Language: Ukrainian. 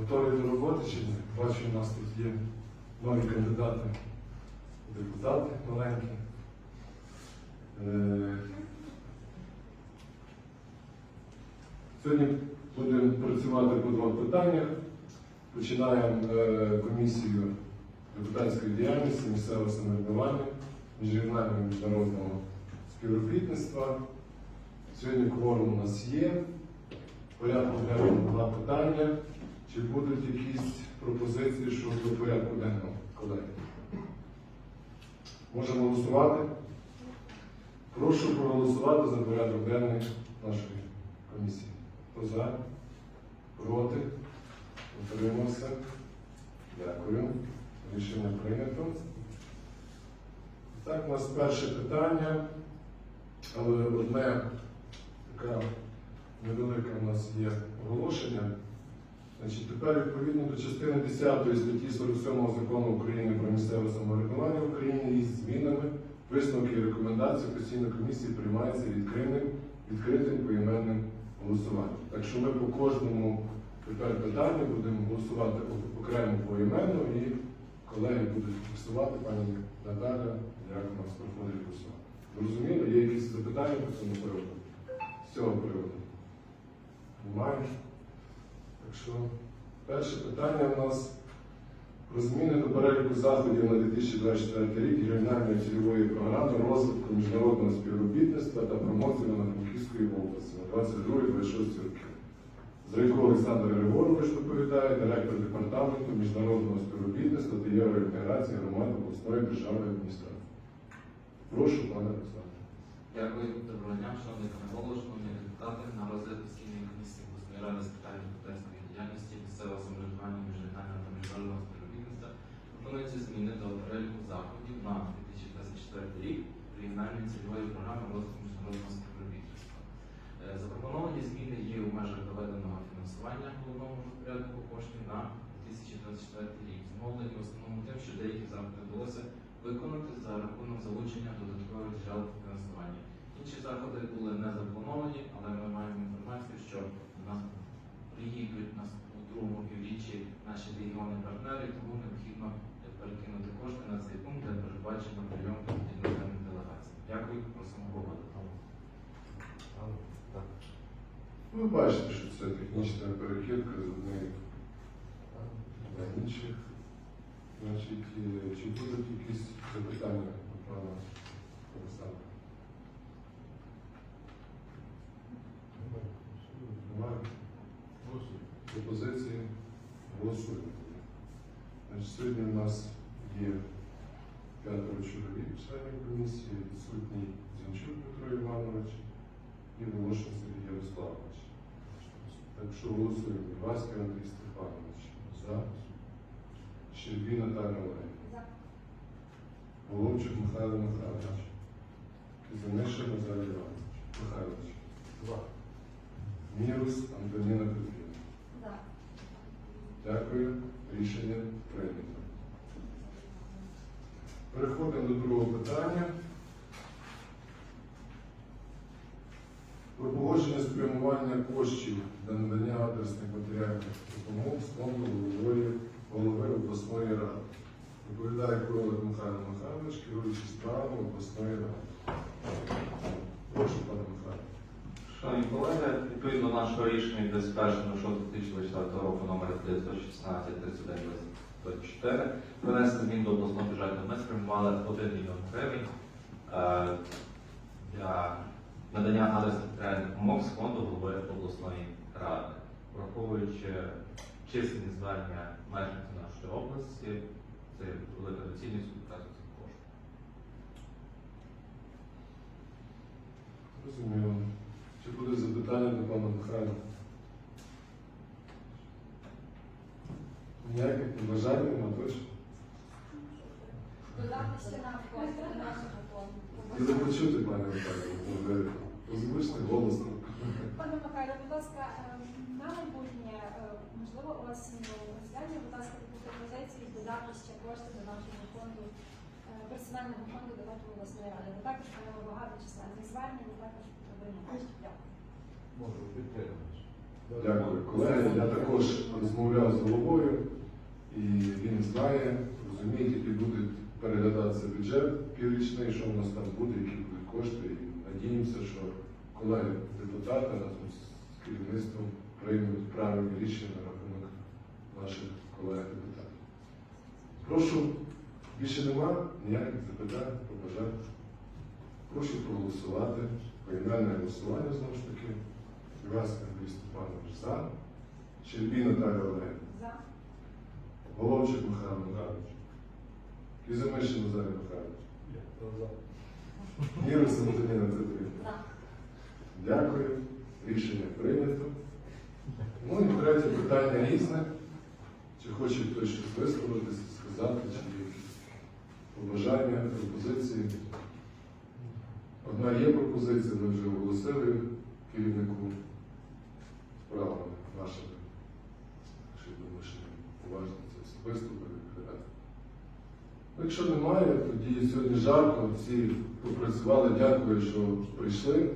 Готові до роботи чи ні? Бачу, у нас тут є нові кандидати депутати маленькі. Е, Сьогодні будемо працювати по двох питаннях. Починаємо е, комісію депутатської діяльності, місцевого самоврядування, міжрегіонального міжнародного співробітництва. Сьогодні кворум у нас є. Порядку два питання. Чи будуть якісь пропозиції щодо порядку денного, колеги? Можемо голосувати? Прошу проголосувати за порядок денний нашої комісії. Хто за? Проти? Утримався? Дякую. Рішення прийнято. Так, у нас перше питання, але одне така невелике у нас є оголошення. Значить, тепер відповідно до частини 10 статті 47 закону України про місцеве самоврядування в Україні із змінами висновки і рекомендації постійної комісії приймаються відкритим, відкритим поіменним голосуванням. Так що ми по кожному тепер питанню будемо голосувати окремо поіменно і колеги будуть фіксувати, пані Наталя, як у нас проходить голосування. Зрозуміло, є якісь запитання по цьому приводу? З цього приводу? Немає? Так що перше питання у нас про зміни до переліку заходів на 2024 рік регіональної цільової програми розвитку міжнародного співробітництва та промоції Франківської області на 22-26 роки. Зрайко Олександр Григорович доповідає, директор департаменту міжнародного співробітництва та євроінтеграції громад обласної державної адміністрації. Прошу, пане Олександре. Дякую, доброго дня, шановні пане голово, шановні депутати. На розгляд постійної комісії обласної ради з питань депутатської діяльності, місцевого самоврядування, міжрегіонального та міжнародного співробітництва пропонуються зміни до переліку заходів на 2024 рік регіональної цільової програми розвитку міжнародного співробітництва. Е, Запропоновані зміни є у межах доведеного фінансування головного розпоряднику коштів на 2024 рік. Змовлені в основному тим, що деякі заходи вдалося виконати за рахунок залучення додаткових джерел фінансування. Інші заходи були не заплановані, але ми маємо інформацію, що до нас приїдуть нас у другому півріччі наші регіонні партнери, тому необхідно перекинути кошти на цей пункт, де передбачено прийом Ви бачите, що це технічна перекидка з однієї на інших. Значить, е, чи будуть якісь запитання до пана Олександра? Немає? Пропозиції? Голосуємо. Значить, сьогодні п'ятеро чоловік членів комісії, відсутній Зінчук Петро Іванович і Волошин Сергій Ярославович. Так що голосуємо. Васька Андрій Степанович. За. Щербій Наталя Олегівна. Головчик Михайло Михайлович. Кизанишин Назар Іванович. Михайлович. Два. Мірус Антоніна Петрівна. Дякую. Рішення прийнято. Переходимо до другого питання. Про погодження спрямування коштів для надання адресних матеріальних допомог з фонду голови, голови обласної ради. Доповідає Королик Михайло Михайлович, керуючий справами обласної ради. Прошу, пане Михайло. Шановні колеги, відповідно нашого рішення від 21.06.2024 року номер 916 39 24 принесли змін до обласного бюджету. Ми спрямували 1 мільйон гривень е, для надання адресних матеріальних допомог з фонду голови обласної ради, враховуючи численні звернення мешканців нашої області, це велика доцільність відразу цих коштів. Розуміло. Чи буде запитання до пана Михайла? Ніяких побажань нема точно? Додатися нам кошти до нашого фонду. Хотіли почути, пане Михайло, ви озвучте голосно. Пане Михайло, будь ласка, ем, на майбутнє, е, можливо, осінню розгляньте, будь ласка, таку пропозицію додати ще кошти до нашого фонду, е, персонального фонду Дебатової обласної ради. Ми також маємо багато численних звернень, ми також потребуємо коштів. Дякую. Можу підтримати. Дякую, колеги. Я також розмовляв з головою, і він знає, розуміє, який буде переглядатися бюджет піврічний, що у нас там буде, які будуть кошти. І надіємося, що колеги депутати разом з керівництвом приймуть правильні рішення на рахунок наших колег депутатів. Прошу, більше нема ніяких запитань, побажань. Прошу проголосувати. Поіменне голосування знову ж таки. Іванський Андрій Степанович за. Щербій Наталія Олегівна. За. Головчик Михайло Михайлович. Кізимишин Назарій Михайлович. Мірус Антоніна Петрівна. За. Дякую. Рішення прийнято. Ну і третє питання різне. Чи хоче хтось щось висловитися, сказати, чи є побажання, пропозиції. Одна є пропозиція, ми вже оголосили керівнику справами нашими. Якщо думаю, що уважно це вперед. Ну, Якщо немає, тоді сьогодні жарко, всі попрацювали, дякую, що прийшли.